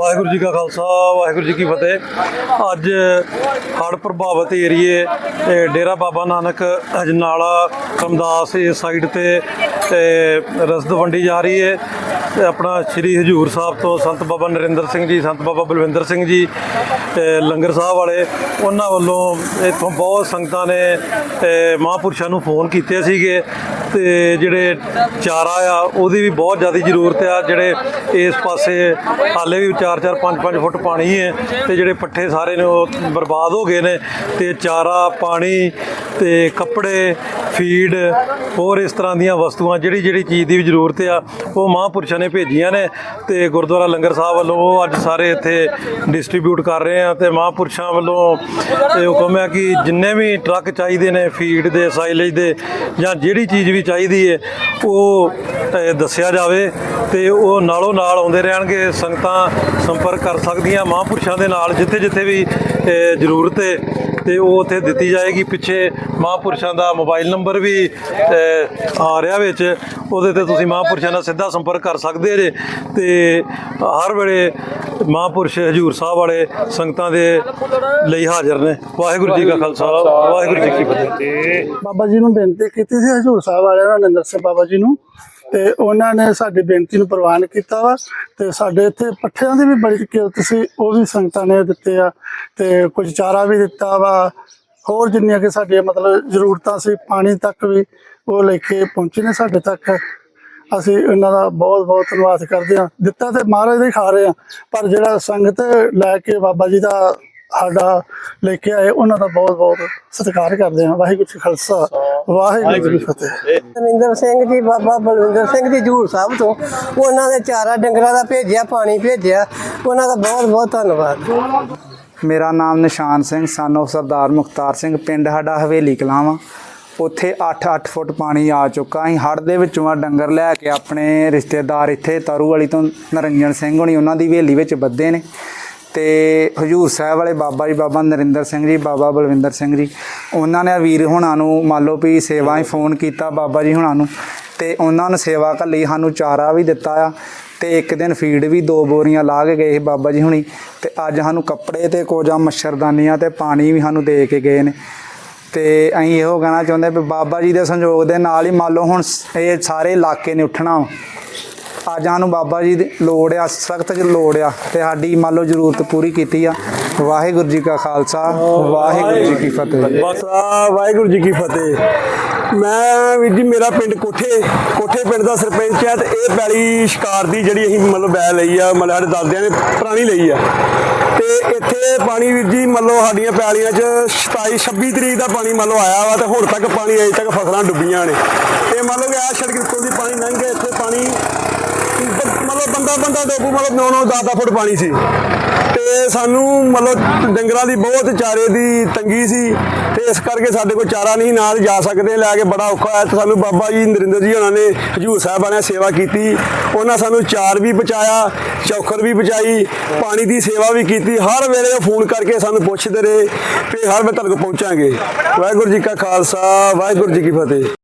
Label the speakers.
Speaker 1: ਵਾਹਿਗੁਰੂ ਜੀ ਕਾ ਖਾਲਸਾ, ਵਾਹਿਗੁਰੂ ਜੀ ਕੀ ਫਤਿਹ। ਅੱਜ ਹੜ੍ਹ ਪ੍ਰਭਾਵਿਤ ਏਰੀਏ ਤੇ ਡੇਰਾ ਬਾਬਾ ਨਾਨਕ ਅਜਨਾਲਾ ਕਮਦਾਸ, ਇਸ ਸਾਈਡ ਤੇ ਤੇ ਰਸਦ ਵੰਡੀ ਜਾ ਰਹੀ ਹੈ ਤੇ ਆਪਣਾ ਸ੍ਰੀ ਹਜੂਰ ਸਾਹਿਬ ਤੋਂ ਸੰਤ ਬਾਬਾ ਨਰਿੰਦਰ ਸਿੰਘ ਜੀ, ਸੰਤ ਬਾਬਾ ਬਲਵਿੰਦਰ ਸਿੰਘ ਜੀ, ਤੇ ਲੰਗਰ ਸਾਹਿਬ ਵਾਲੇ, ਉਹਨਾਂ ਵੱਲੋਂ ਇੱਥੋਂ ਬਹੁਤ ਸੰਗਤਾਂ ਨੇ, ਤੇ ਮਹਾਂਪੁਰਸ਼ਾਂ ਨੂੰ ਫੋਨ ਕੀਤੇ ਸੀਗੇ। ਤੇ ਜਿਹੜੇ ਚਾਰਾ ਆ, ਉਹਦੀ ਵੀ ਬਹੁਤ ਜ਼ਿਆਦਾ ਜ਼ਰੂਰਤ ਆ। ਜਿਹੜੇ ਇਸ ਪਾਸੇ ਹਾਲੇ ਵੀ 4-4 5-5 ਫੁੱਟ ਪਾਣੀ ਹੈ ਤੇ ਜਿਹੜੇ ਪੱਠੇ ਸਾਰੇ ਨੇ ਉਹ ਬਰਬਾਦ ਹੋ ਗਏ ਨੇ ਤੇ ਚਾਰਾ, ਪਾਣੀ ਤੇ ਕੱਪੜੇ, ਫੀਡ, ਹੋਰ ਇਸ ਤਰ੍ਹਾਂ ਦੀਆਂ ਵਸਤੂਆਂ, ਜਿਹੜੀ ਜਿਹੜੀ ਚੀਜ਼ ਦੀ ਵੀ ਜ਼ਰੂਰਤ ਆ, ਉਹ ਮਹਾਂਪੁਰਸ਼ਾਂ ਨੇ ਭੇਜੀਆਂ ਨੇ ਤੇ ਗੁਰਦੁਆਰਾ ਲੰਗਰ ਸਾਹਿਬ ਵੱਲੋਂ ਉਹ ਅੱਜ ਸਾਰੇ ਇੱਥੇ ਡਿਸਟ੍ਰੀਬਿਊਟ ਕਰ ਰਹੇ ਆ ਤੇ ਮਹਾਂਪੁਰਸ਼ਾਂ ਵੱਲੋਂ ਇਹ ਹੁਕਮ ਹੈ ਕਿ ਜਿੰਨੇ ਵੀ ਟਰੱਕ ਚਾਹੀਦੇ ਨੇ ਫੀਡ ਦੇ, ਸਾਈਲੇਜ ਦੇ ਜਾਂ ਜਿਹੜੀ ਚੀਜ਼ ਵੀ ਚਾਹੀਦੀ ਹੈ ਉਹ ਦੱਸਿਆ ਜਾਵੇ ਤੇ ਉਹ ਨਾਲੋਂ ਨਾਲ ਆਉਂਦੇ ਰਹਿਣਗੇ, ਸੰਗਤਾਂ ਸੰਪਰਕ ਕਰ ਸਕਦੀਆਂ, ਮਹਾਂਪੁਰਸ਼ਾਂ ਦੇ ਨਾਲ ਜਿੱਥੇ ਜਿੱਥੇ ਵੀ ਜ਼ਰੂਰਤ ਹੈ ਤੇ ਉਹ ਉੱਥੇ ਦਿੱਤੀ ਜਾਏਗੀ। ਪਿੱਛੇ ਮਹਾਂਪੁਰਸ਼ਾਂ ਦਾ ਮੋਬਾਈਲ ਨੰਬਰ ਵੀ ਆ ਰਿਹਾ ਵਿੱਚ। ਉਹਦੇ ਤੇ ਤੁਸੀਂ ਮਹਾਂਪੁਰਸ਼ਾਂ ਨਾਲ ਸਿੱਧਾ ਸੰਪਰਕ ਕਰ ਸਕਦੇ ਜੇ। ਤੇ ਹਰ ਵੇਲੇ ਮਹਾਂਪੁਰਸ਼ ਹਜੂਰ ਸਾਹਿਬ ਵਾਲੇ ਸੰਗਤਾਂ ਦੇ ਲਈ ਹਾਜ਼ਰ ਨੇ। ਵਾਹਿਗੁਰੂ ਜੀ ਕਾ ਖਾਲਸਾ। ਵਾਹਿਗੁਰੂ ਜੀ ਕੀ ਫਤਿਹ।
Speaker 2: ਬਾਬਾ ਜੀ ਨੂੰ ਬੇਨਤੀ ਕੀਤੀ ਸੀ ਹਜੂਰ ਸਾਹਿਬ ਵਾਲਿਆਂ ਨੇ ਨੰਦਰ ਸਿੰਘ ਬਾਬਾ ਜੀ ਨੂੰ। ਤੇ ਉਹਨਾਂ ਨੇ ਸਾਡੀ ਬੇਨਤੀ ਨੂੰ ਪ੍ਰਵਾਨ ਕੀਤਾ ਵਾ ਤੇ ਸਾਡੇ ਇੱਥੇ ਪੱਠਿਆਂ ਦੀ ਵੀ ਬੜੀ ਕਿਰਤ ਸੀ, ਉਹ ਵੀ ਸੰਗਤਾਂ ਨੇ ਦਿੱਤੇ ਆ ਤੇ ਕੁਝ ਚਾਰਾ ਵੀ ਦਿੱਤਾ ਵਾ। ਹੋਰ ਜਿੰਨੀਆਂ ਕਿ ਸਾਡੀਆਂ ਮਤਲਬ ਜ਼ਰੂਰਤਾਂ ਸੀ, ਪਾਣੀ ਤੱਕ ਵੀ ਉਹ ਲੈ ਕੇ ਪਹੁੰਚੇ ਨੇ ਸਾਡੇ ਤੱਕ। ਅਸੀਂ ਉਹਨਾਂ ਦਾ ਬਹੁਤ ਬਹੁਤ ਧੰਨਵਾਦ ਕਰਦੇ ਹਾਂ। ਦਿੱਤਾ ਤੇ ਮਹਾਰਾਜ ਦੇ ਹੀ ਖਾ ਰਹੇ ਆ ਪਰ ਜਿਹੜਾ ਸੰਗਤ ਲੈ ਕੇ ਬਾਬਾ ਜੀ ਦਾ ਸਾਡਾ ਲੈ ਕੇ ਆਏ ਉਹਨਾਂ ਦਾ ਬਹੁਤ ਬਹੁਤ ਸਤਿਕਾਰ ਕਰਦੇ ਹਾਂ। ਵਾਹਿਗੁਰੂ ਜੀ ਖਾਲਸਾ। ਵਾਹਿਗੁਰੂ ਜੀ ਫਤਿਹ।
Speaker 3: ਨਰਿੰਦਰ ਸਿੰਘ ਜੀ ਬਾਬਾ ਬਲਵਿੰਦਰ ਸਿੰਘ ਜੀ ਜੂੜ ਸਾਹਿਬ ਤੋਂ ਉਹਨਾਂ ਦੇ ਚਾਰਾ ਡੰਗਰਾਂ ਦਾ ਭੇਜਿਆ ਪਾਣੀ ਭੇਜਿਆ। ਉਹਨਾਂ ਦਾ ਬਹੁਤ ਬਹੁਤ ਧੰਨਵਾਦ।
Speaker 4: ਮੇਰਾ ਨਾਮ ਨਿਸ਼ਾਨ ਸਿੰਘ ਸਨ of ਸਰਦਾਰ ਮੁਖਤਾਰ ਸਿੰਘ ਪਿੰਡ ਸਾਡਾ ਹਵੇਲੀ ਕਲਾਵਾਂ ਉੱਥੇ 8-8 ਫੁੱਟ ਪਾਣੀ ਆ ਚੁੱਕਾ। ਅਸੀਂ ਹੜ੍ਹ ਦੇ ਵਿੱਚੋਂ ਆ ਡੰਗਰ ਲੈ ਕੇ ਆਪਣੇ ਰਿਸ਼ਤੇਦਾਰ ਇੱਥੇ ਤਰੂ ਵਾਲੀ ਤੋਂ ਨਰਿੰਜਨ ਸਿੰਘ ਹੋਣੀ ਉਹਨਾਂ ਦੀ ਹਵੇਲੀ ਵਿੱਚ ਬੱਧੇ ਨੇ। ਤੇ ਹਜੂਰ ਸਾਹਿਬ ਵਾਲੇ ਬਾਬਾ ਜੀ, ਬਾਬਾ ਨਰਿੰਦਰ ਸਿੰਘ ਜੀ, ਬਾਬਾ ਬਲਵਿੰਦਰ ਸਿੰਘ ਜੀ, ਉਹਨਾਂ ਨੇ ਵੀਰ ਹੁਣਾਂ ਨੂੰ ਮੰਨ ਲਓ ਵੀ ਸੇਵਾ ਹੀ ਫੋਨ ਕੀਤਾ ਬਾਬਾ ਜੀ ਹੁਣਾਂ ਨੂੰ ਤੇ ਉਹਨਾਂ ਨੂੰ ਸੇਵਾ ਲਈ ਸਾਨੂੰ ਚਾਰਾ ਵੀ ਦਿੱਤਾ ਆ ਤੇ ਇੱਕ ਦਿਨ ਫੀਡ ਵੀ ਦੋ ਬੋਰੀਆਂ ਲਾ ਕੇ ਗਏ ਸੀ ਬਾਬਾ ਜੀ ਹੁਣੀ ਤੇ ਅੱਜ ਸਾਨੂੰ ਕੱਪੜੇ ਤੇ ਕੋਜਾ ਮੱਛਰਦਾਨੀਆਂ ਤੇ ਪਾਣੀ ਵੀ ਸਾਨੂੰ ਦੇ ਕੇ ਗਏ ਨੇ ਤੇ ਅਸੀਂ ਇਹੋ ਕਹਿਣਾ ਚਾਹੁੰਦੇ ਵੀ ਬਾਬਾ ਜੀ ਦੇ ਸੰਯੋਗ ਦੇ ਨਾਲ ਹੀ ਮੰਨ ਲਓ ਹੁਣ ਇਹ ਸਾਰੇ ਇਲਾਕੇ ਨੇ ਉੱਠਣਾ ਵਾ। ਅੱਜ ਨੂੰ ਬਾਬਾ ਜੀ ਦੀ ਲੋੜ ਆ, ਸਖਤ ਚ ਲੋੜ ਆ ਤੇ ਸਾਡੀ ਮੰਨ ਲਓ ਜ਼ਰੂਰਤ ਪੂਰੀ ਕੀਤੀ ਆ। ਵਾਹਿਗੁਰੂ ਜੀ ਕਾ ਖਾਲਸਾ, ਵਾਹਿਗੁਰੂ ਜੀ ਕੀ ਫਤਿਹ।
Speaker 5: ਬਸ ਵਾਹਿਗੁਰੂ ਜੀ ਕੀ ਫਤਿਹ। ਮੈਂ ਵੀਰ ਜੀ, ਮੇਰਾ ਪਿੰਡ ਕੋਠੇ ਕੋਠੇ ਪਿੰਡ ਦਾ ਸਰਪੰਚ ਹੈ ਤੇ ਇਹ ਪੈਲੀ ਸ਼ਿਕਾਰ ਦੀ ਜਿਹੜੀ ਅਸੀਂ ਮਤਲਬ ਬੈ ਲਈ ਆ ਮਤਲਬ ਸਾਡੇ ਦਾਦਿਆਂ ਨੇ ਪੁਰਾਣੀ ਲਈ ਆ। ਤੇ ਇੱਥੇ ਪਾਣੀ ਵੀਰ ਜੀ, ਮੰਨ ਲਓ ਸਾਡੀਆਂ ਪੈਲੀਆਂ 'ਚ 27 26 ਤਰੀਕ ਦਾ ਪਾਣੀ ਮੰਨ ਲਓ ਆਇਆ ਵਾ ਤੇ ਹੁਣ ਤੱਕ ਪਾਣੀ ਅਜੇ ਤੱਕ ਫਸਲਾਂ ਡੁੱਬੀਆਂ ਨੇ। ਤੇ ਮੰਨ ਲਓ ਕਿ ਆ ਸੜਕ ਤੋਂ ਦੀ ਪਾਣੀ ਲੰਘ ਗਿਆ, ਇੱਥੇ ਪਾਣੀ ਮਤਲਬ ਬੰਦਾ ਬੰਦਾ ਡੋਬੂ ਮਤਲਬ 9 9 10 10 ਫੁੱਟ ਪਾਣੀ ਸੀ। ਤੇ ਸਾਨੂੰ ਮਤਲਬ ਡੰਗਰਾਂ ਦੀ ਬਹੁਤ ਚਾਰੇ ਦੀ ਤੰਗੀ ਸੀ। ਤੇ ਇਸ ਕਰਕੇ ਸਾਡੇ ਕੋਲ ਚਾਰਾ ਨਹੀਂ, ਨਾਲ ਜਾ ਸਕਦੇ ਲੈ ਕੇ ਬੜਾ ਔਖਾ ਹੋਇਆ। ਤੇ ਸਾਨੂੰ ਬਾਬਾ ਜੀ ਨਰਿੰਦਰ ਜੀ ਉਹਨਾਂ ਨੇ, ਹਜੂਰ ਸਾਹਿਬਾਂ ਨੇ ਸੇਵਾ ਕੀਤੀ। ਉਹਨਾਂ ਸਾਨੂੰ ਚਾਰ ਵੀ ਪਹੁੰਚਾਇਆ, ਚੌਖਰ ਵੀ ਪਹੁੰਚਾਈ, ਪਾਣੀ ਦੀ ਸੇਵਾ ਵੀ ਕੀਤੀ। ਹਰ ਵੇਲੇ ਉਹ ਫੋਨ ਕਰਕੇ ਸਾਨੂੰ ਪੁੱਛਦੇ ਰਹੇ ਕਿ ਹਰ ਵੇਲੇ ਤੱਕ ਪਹੁੰਚਾਂਗੇ। ਵਾਹਿਗੁਰੂ ਜੀ ਕਾ ਖਾਲਸਾ, ਵਾਹਿਗੁਰੂ ਜੀ ਕੀ ਫਤਿਹ।